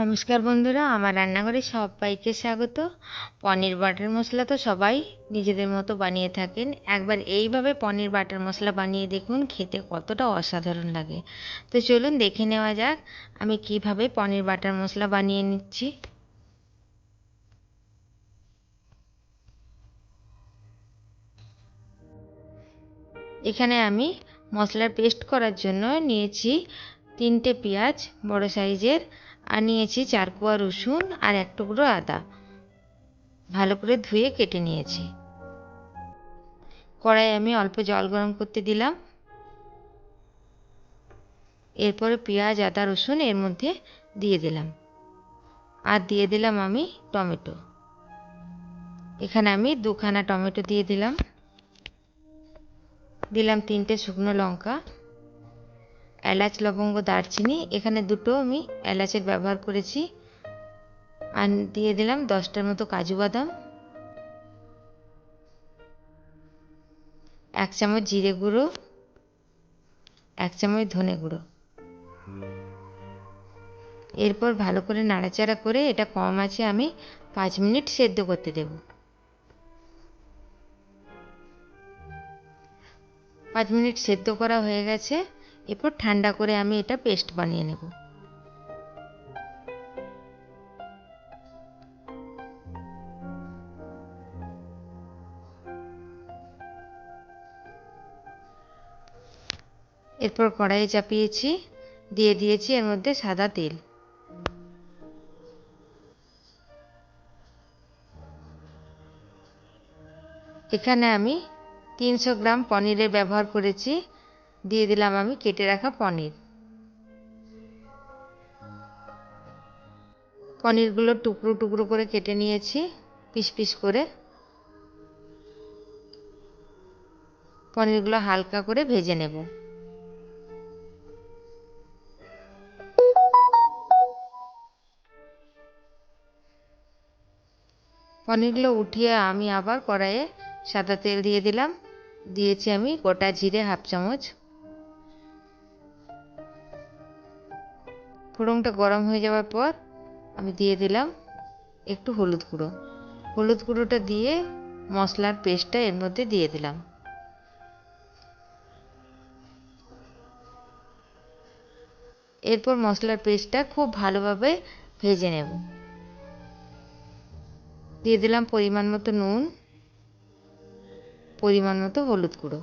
নমস্কার বন্ধুরা, আমার রান্নাঘরে সবাইকে স্বাগত। পনির বাটার মশলা তো সবাই নিজেদের মতো বানিয়ে থাকেন। একবার এইভাবে পনির বাটার মশলা বানিয়ে দেখুন, খেতে কতটা অসাধারণ লাগে। তো চলুন দেখে নেওয়া যাক, আমি কীভাবে পনির বাটার মশলা বানিয়ে নিচ্ছি। এখানে আমি মশলার পেস্ট করার জন্য নিয়েছি তিনটে পেঁয়াজ, বড় সাইজের আর নিয়েছি চার কোয়া রসুন আর এক টুকরো আদা। ভালো করে ধুয়ে কেটে নিয়েছি। কড়াই আমি অল্প জল গরম করতে দিলাম। এরপরে পেঁয়াজ, আদা, রসুন এর মধ্যে দিয়ে দিলাম। আর দিয়ে দিলাম আমি টমেটো। এখানে আমি দুখানা টমেটো দিয়ে দিলাম। দিলাম তিনটে শুকনো লঙ্কা। এলাচ, লবঙ্গ, দারচিনি, এখানে দুটো আমি এলাচের ব্যবহার করেছি। আর দিয়ে দিলাম দশটার মতো কাজু বাদাম। এক চামচ জিরে গুঁড়ো, এক চামচ ধনে গুঁড়ো। এরপর ভালো করে নাড়াচাড়া করে এটা কম আছে আমি পাঁচ মিনিট সেদ্ধ করতে দেব। পাঁচ মিনিট সেদ্ধ করা হয়ে গেছে। এরপর ঠান্ডা করে আমি এটা পেস্ট বানিয়ে নেব। এরপর কড়াইয়ে চাপিয়েছি, দিয়ে দিয়েছি এর মধ্যে সাদা তেল। এখানে আমি তিনশো গ্রাম পনিরের ব্যবহার করেছি। দিয়ে দিলাম আমি কেটে রাখা পনির। পনিরগুলো টুকরো টুকরো করে কেটে নিয়েছি, পিস পিস করে। পনিরগুলো হালকা করে ভেজে নেব। পনিরগুলো উঠিয়ে আমি আবার কড়াইয়ে সাদা তেল দিয়ে দিলাম। দিয়েছি আমি গোটা জিরে হাফ চামচ। ফোড়নটা গরম হয়ে যাওয়ার পর আমি দিয়ে দিলাম একটু হলুদ গুঁড়ো। হলুদ গুঁড়োটা দিয়ে মশলার পেস্টটা এর মধ্যে দিয়ে দিলাম। এরপর মশলার পেস্টটা খুব ভালোভাবে ভেজে নেব। দিয়ে দিলাম পরিমাণ মতো নুন, পরিমাণ মতো হলুদ গুঁড়ো।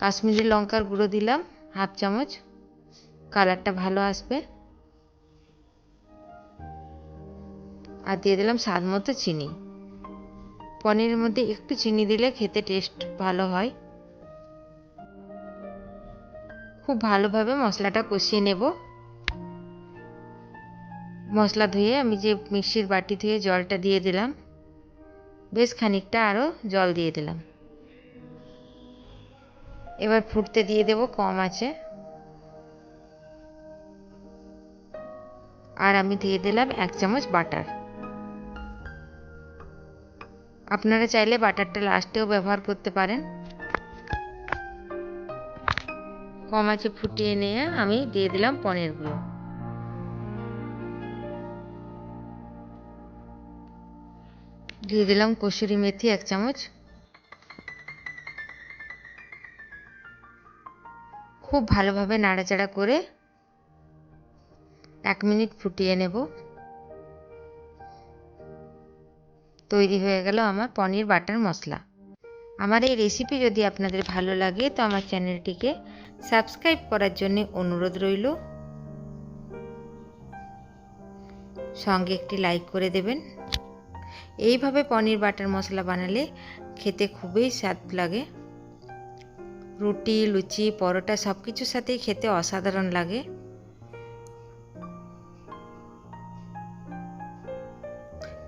কাশ্মীরি লঙ্কার গুঁড়ো দিলাম হাফ চামচ। কালারটা ভালো আসবে। আর দিয়ে দিলাম স্বাদ মতো চিনি। পনিরের মধ্যে একটু চিনি দিলে খেতে টেস্ট ভালো হয়। খুব ভালোভাবে মশলাটা কষিয়ে নেব। মশলা ধুয়ে আমি যে মিক্সির বাটি ধুয়ে জলটা দিয়ে দিলাম, বেশ খানিকটা আরও জল দিয়ে দিলাম। এবার ফুটতে দিয়ে দেব কম আছে। আর আমি দিয়ে দিলাম এক চামচ বাটার। আপনারা চাইলে বাটারটা লাস্টেও ব্যবহার করতে পারেন। কম আছে ফুটিয়ে নিয়ে আমি দিয়ে দিলাম পনিরগুলো দিয়ে দিলাম কসুরি মেথি এক চামচ। খুব ভালোভাবে নাড়াচাড়া করে এক মিনিট ফুটিয়ে নেব। তৈরি হয়ে গেল আমার পনির বাটার মশলা। আমার এই রেসিপি যদি আপনাদের ভালো লাগে, তো আমার চ্যানেলটিকে সাবস্ক্রাইব করার জন্য অনুরোধ রইল। সঙ্গে একটি লাইক করে দেবেন। এইভাবে পনির বাটার মশলা বানালে খেতে খুবই স্বাদ লাগে। রুটি, লুচি, পরোটা সব কিছুর সাথেই খেতে অসাধারণ লাগে।